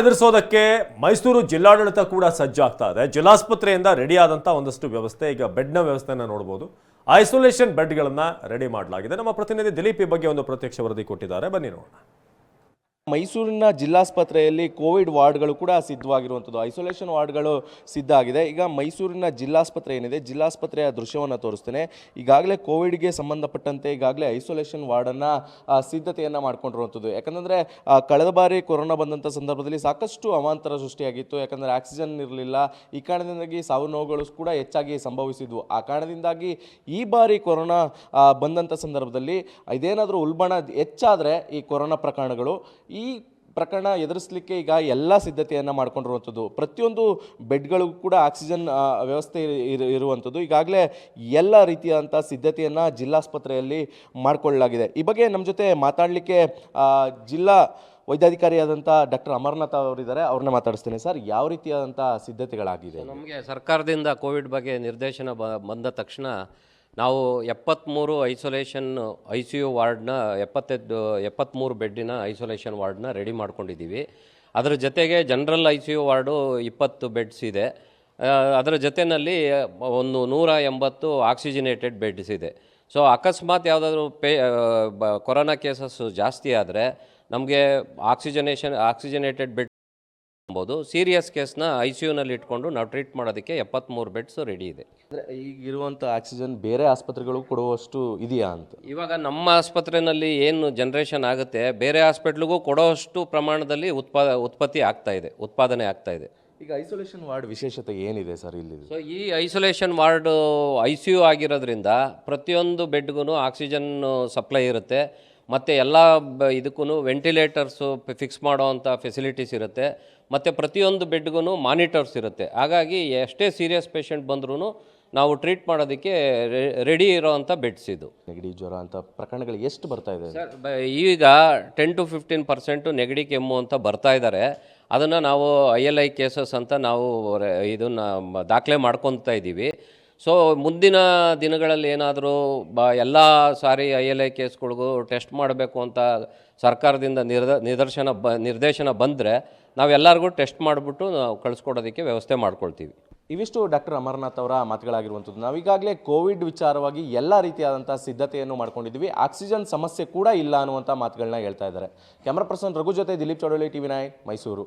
ಎದುರಿಸೋದಕ್ಕೆ ಮೈಸೂರು ಜಿಲ್ಲಾಡಳಿತ ಕೂಡ ಸಜ್ಜಾಗ್ತಾ ಇದೆ. ಜಿಲ್ಲಾಸ್ಪತ್ರೆಯಿಂದ ರೆಡಿ ಆದಂಥ ಒಂದಷ್ಟು ವ್ಯವಸ್ಥೆ, ಈಗ ಬೆಡ್ನ ವ್ಯವಸ್ಥೆಯನ್ನು ನೋಡ್ಬೋದು. ಐಸೋಲೇಷನ್ ಬೆಡ್ಗಳನ್ನ ರೆಡಿ ಮಾಡಲಾಗಿದೆ. ನಮ್ಮ ಪ್ರತಿನಿಧಿ ದಿಲೀಪ್ ಈ ಬಗ್ಗೆ ಒಂದು ಪ್ರತ್ಯಕ್ಷ ವರದಿ ಕೊಟ್ಟಿದ್ದಾರೆ. ಬನ್ನಿ ನೋಡೋಣ. ಮೈಸೂರಿನ ಜಿಲ್ಲಾಸ್ಪತ್ರೆಯಲ್ಲಿ ಕೋವಿಡ್ ವಾರ್ಡ್ಗಳು ಕೂಡ ಸಿದ್ಧವಾಗಿರುವಂಥದ್ದು. ಐಸೋಲೇಷನ್ ವಾರ್ಡ್ಗಳು ಸಿದ್ಧ ಆಗಿದೆ. ಈಗ ಮೈಸೂರಿನ ಜಿಲ್ಲಾಸ್ಪತ್ರೆ ಏನಿದೆ? ಜಿಲ್ಲಾಸ್ಪತ್ರೆಯ ದೃಶ್ಯವನ್ನು ತೋರಿಸ್ತೇನೆ. ಈಗಾಗಲೇ ಕೋವಿಡ್ಗೆ ಸಂಬಂಧಪಟ್ಟಂತೆ ಈಗಾಗಲೇ ಐಸೋಲೇಷನ್ ವಾರ್ಡನ್ನು ಸಿದ್ಧತೆಯನ್ನು ಮಾಡ್ಕೊಂಡಿರುವಂಥದ್ದು. ಯಾಕಂದರೆ ಕಳೆದ ಬಾರಿ ಕೊರೋನಾ ಬಂದಂಥ ಸಂದರ್ಭದಲ್ಲಿ ಸಾಕಷ್ಟು ಅವಾಂತರ ಸೃಷ್ಟಿಯಾಗಿತ್ತು. ಯಾಕಂದರೆ ಆಕ್ಸಿಜನ್ ಇರಲಿಲ್ಲ. ಈ ಕಾರಣದಿಂದಾಗಿ ಸಾವು ನೋವುಗಳು ಕೂಡ ಹೆಚ್ಚಾಗಿ ಸಂಭವಿಸಿದ್ವು. ಆ ಕಾರಣದಿಂದಾಗಿ ಈ ಬಾರಿ ಕೊರೋನಾ ಬಂದಂಥ ಸಂದರ್ಭದಲ್ಲಿ ಇದೇನಾದರೂ ಉಲ್ಬಣ ಹೆಚ್ಚಾದರೆ ಈ ಕೊರೋನಾ ಪ್ರಕರಣಗಳು ಪ್ರಕರಣ ಎದುರಿಸಲಿಕ್ಕೆ ಈಗ ಎಲ್ಲ ಸಿದ್ಧತೆಯನ್ನು ಮಾಡ್ಕೊಂಡಿರುವಂಥದ್ದು. ಪ್ರತಿಯೊಂದು ಬೆಡ್ಗಳಿಗೂ ಕೂಡ ಆಕ್ಸಿಜನ್ ವ್ಯವಸ್ಥೆ ಇರು- ಇರುವಂಥದ್ದು. ಈಗಾಗಲೇ ಎಲ್ಲ ರೀತಿಯಾದಂಥ ಸಿದ್ಧತೆಯನ್ನು ಜಿಲ್ಲಾಸ್ಪತ್ರೆಯಲ್ಲಿ ಮಾಡಿಕೊಳ್ಳಲಾಗಿದೆ. ಈ ಬಗ್ಗೆ ನಮ್ಮ ಜೊತೆ ಮಾತಾಡಲಿಕ್ಕೆ ಜಿಲ್ಲಾ ವೈದ್ಯಾಧಿಕಾರಿಯಾದಂಥ ಡಾಕ್ಟರ್ ಅಮರ್ನಾಥ್ ಅವರಿದ್ದಾರೆ. ಅವ್ರನ್ನ ಮಾತಾಡಿಸ್ತೇನೆ ಸರ್. ಯಾವ ರೀತಿಯಾದಂಥ ಸಿದ್ಧತೆಗಳಾಗಿದೆ? ನಮಗೆ ಸರ್ಕಾರದಿಂದ ಕೋವಿಡ್ ಬಗ್ಗೆ ನಿರ್ದೇಶನ ಬಂದ ತಕ್ಷಣ ನಾವು ಎಪ್ಪತ್ತ್ಮೂರು ಐಸೋಲೇಷನ್ ಐ ಸಿ ಯು ವಾರ್ಡ್ನ ಎಪ್ಪತ್ತೆದ್ದು ಎಪ್ಪತ್ತ್ಮೂರು ಬೆಡ್ಡಿನ ಐಸೋಲೇಷನ್ ವಾರ್ಡ್ನ ರೆಡಿ ಮಾಡ್ಕೊಂಡಿದ್ದೀವಿ. ಅದರ ಜೊತೆಗೆ general I C U ward ಇಪ್ಪತ್ತು ಬೆಡ್ಸ್ ಇದೆ. ಅದರ ಜೊತೆಯಲ್ಲಿ ಒಂದು ನೂರ ಎಂಬತ್ತು ಆಕ್ಸಿಜಿನೇಟೆಡ್ ಬೆಡ್ಸ್ ಇದೆ. ಸೊ, ಅಕಸ್ಮಾತ್ ಯಾವುದಾದ್ರೂ ಪೇ ಕೊರೋನಾ ಕೇಸಸ್ ಜಾಸ್ತಿ ಆದರೆ ನಮಗೆ ಆಕ್ಸಿಜನೇಷನ್, ಆಕ್ಸಿಜನೇಟೆಡ್ ಬೆಡ್ ಎಂಬುದು ಸೀರಿಯಸ್ ಕೇಸ್ನ ಐ ಸಿ ಯುನಲ್ಲಿ ಇಟ್ಕೊಂಡು ನಾವು ಟ್ರೀಟ್ ಮಾಡೋದಕ್ಕೆ ಎಪ್ಪತ್ತ್ಮೂರು ಬೆಡ್ಸ್ ರೆಡಿ ಇದೆ. ಅಂದರೆ ಈಗಿರುವಂಥ ಆಕ್ಸಿಜನ್ ಬೇರೆ ಆಸ್ಪತ್ರೆಗಳು ಕೊಡುವಷ್ಟು ಇದೆಯಾ ಅಂತ? ಇವಾಗ ನಮ್ಮ ಆಸ್ಪತ್ರೆಯಲ್ಲಿ ಏನು ಜನ್ರೇಷನ್ ಆಗುತ್ತೆ ಬೇರೆ ಹಾಸ್ಪಿಟ್ಲಿಗೂ ಕೊಡೋಷ್ಟು ಪ್ರಮಾಣದಲ್ಲಿ ಉತ್ಪಾದ ಉತ್ಪತ್ತಿ ಆಗ್ತಾ ಇದೆ ಉತ್ಪಾದನೆ ಆಗ್ತಾ ಇದೆ. ಈಗ ಐಸೋಲೇಷನ್ ವಾರ್ಡ್ ವಿಶೇಷತೆ ಏನಿದೆ ಸರ್ ಇಲ್ಲಿ ಸೊ ಈ isolation ward I C U ಆಗಿರೋದ್ರಿಂದ ಪ್ರತಿಯೊಂದು ಬೆಡ್ಗೂ ಆಕ್ಸಿಜನ್ ಸಪ್ಲೈ ಇರುತ್ತೆ. ಮತ್ತು ಎಲ್ಲ ಬ ಇದಕ್ಕೂ ವೆಂಟಿಲೇಟರ್ಸು ಫಿಕ್ಸ್ ಮಾಡೋವಂಥ ಫೆಸಿಲಿಟೀಸ್ ಇರುತ್ತೆ. ಮತ್ತು ಪ್ರತಿಯೊಂದು ಬೆಡ್ಗೂ ಮಾನಿಟರ್ಸ್ ಇರುತ್ತೆ. ಹಾಗಾಗಿ ಎಷ್ಟೇ ಸೀರಿಯಸ್ ಪೇಷಂಟ್ ಬಂದ್ರೂ ನಾವು ಟ್ರೀಟ್ ಮಾಡೋದಕ್ಕೆ ರೆಡಿ ಇರೋವಂಥ ಬೆಡ್ಸ್ ಇದು. ನೆಗಡಿ ಜ್ವರ ಅಂತ ಪ್ರಕರಣಗಳು ಎಷ್ಟು ಬರ್ತಾ ಇದೆ? ಸರ್ ಈಗ ಟೆನ್ ಟು ಫಿಫ್ಟೀನ್ ಪರ್ಸೆಂಟು ನೆಗಡಿ ಕೆಮ್ಮು ಅಂತ ಬರ್ತಾ ಇದ್ದಾರೆ ಅದನ್ನು ನಾವು ಐ ಎಲ್ ಐ ಕೇಸಸ್ ಅಂತ ನಾವು ಇದನ್ನು ದಾಖಲೆ ಮಾಡ್ಕೊತಾ ಇದ್ದೀವಿ ಸೊ ಮುಂದಿನ ದಿನಗಳಲ್ಲಿ ಏನಾದರೂ ಬ, ಎಲ್ಲ ಸಾರಿ ಐ ಎಲ್ ಐ ಕೇಸ್ಗಳಿಗೂ ಟೆಸ್ಟ್ ಮಾಡಬೇಕು ಅಂತ ಸರ್ಕಾರದಿಂದ ನಿರ್ದ, ನಿದರ್ಶನ ಬ, ನಿರ್ದೇಶನ ಬಂದರೆ ನಾವೆಲ್ಲರಿಗೂ ಟೆಸ್ಟ್ ಮಾಡಿಬಿಟ್ಟು ನಾವು ಕಳಿಸ್ಕೊಡೋದಕ್ಕೆ ವ್ಯವಸ್ಥೆ ಮಾಡ್ಕೊಳ್ತೀವಿ. ಇವಿಷ್ಟು ಡಾಕ್ಟರ್ ಅಮರನಾಥ್ ಅವರ ಮಾತುಗಳಾಗಿರುವಂಥದ್ದು. ನಾವೀಗಾಗಲೇ ಕೋವಿಡ್ ವಿಚಾರವಾಗಿ ಎಲ್ಲ ರೀತಿಯಾದಂಥ ಸಿದ್ಧತೆಯನ್ನು ಮಾಡ್ಕೊಂಡಿದ್ದೀವಿ. ಆಕ್ಸಿಜನ್ ಸಮಸ್ಯೆ ಕೂಡ ಇಲ್ಲ ಅನ್ನುವಂಥ ಮಾತುಗಳನ್ನ ಹೇಳ್ತಾ ಇದ್ದಾರೆ. ಕ್ಯಾಮ್ರಾ ಪರ್ಸನ್ ರಘು ಜೊತೆ ದಿಲೀಪ್ ಚೌಡಳ್ಳಿ ಟಿವಿ ನೈನ್ ಮೈಸೂರು.